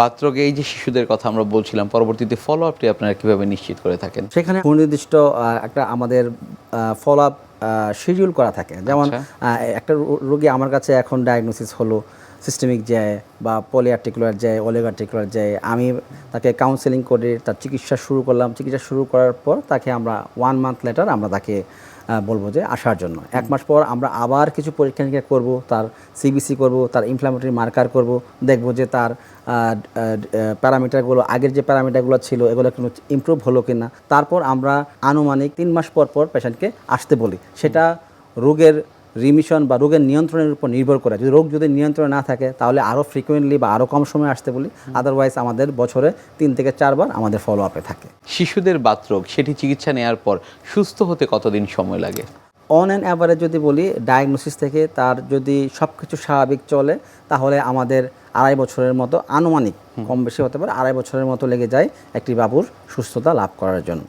বাতরোগে এই যে শিশুদের কথা আমরা বলছিলাম পরবর্তীতে ফলো আপটি আপনারা কীভাবে নিশ্চিত করে থাকেন সেখানে সুনির্দিষ্ট আহ, একটা আমাদের ফলো আপ শিডিউল করা থাকে যেমন আচ্ছা। আহ, একটা রোগী আমার কাছে এখন ডায়াগনোসিস হলো সিস্টেমিক যায় বা পলিআর্টিকুলার যায় অলিগার্টিকুলার যায়, আমি তাকে কাউন্সেলিং করে তার চিকিৎসা শুরু করলাম। চিকিৎসা শুরু করার পর তাকে আমরা ওয়ান মান্থ লেটার আমরা তাকে বলব যে আসার জন্য। এক মাস পর আমরা আবার কিছু পরীক্ষা নিরীক্ষা করব, তার সিবিসি করব, তার ইনফ্লামেটরি মার্কার করব, দেখব যে তার প্যারামিটারগুলো আগের যে প্যারামিটারগুলো ছিল, এগুলো কোনো ইমপ্রুভ হলো কি না তারপর আমরা আনুমানিক তিন মাস পর পর পেশেন্টকে আসতে বলি। সেটা রোগের রিমিশন বা রোগের নিয়ন্ত্রণের উপর নির্ভর করে। যদি রোগ যদি নিয়ন্ত্রণে না থাকে তাহলে আরও ফ্রিকুয়েন্টলি বা আরও কম সময় আসতে বলি। আদারওয়াইজ আমাদের বছরে তিন থেকে চারবার আমাদের ফলো আপে থাকে। শিশুদের বাতরোগ সেটি চিকিৎসা নেওয়ার পর সুস্থ হতে কতদিন সময় লাগে? অন অ্যান্ড অ্যাভারেজ যদি বলি ডায়াগনোসিস থেকে তার যদি সব কিছু স্বাভাবিক চলে তাহলে আমাদের আড়াই বছরের মতো আনুমানিক কম বেশি হতে পারে আড়াই বছরের মতো লেগে যায় একটি বাবুর সুস্থতা লাভ করার জন্য।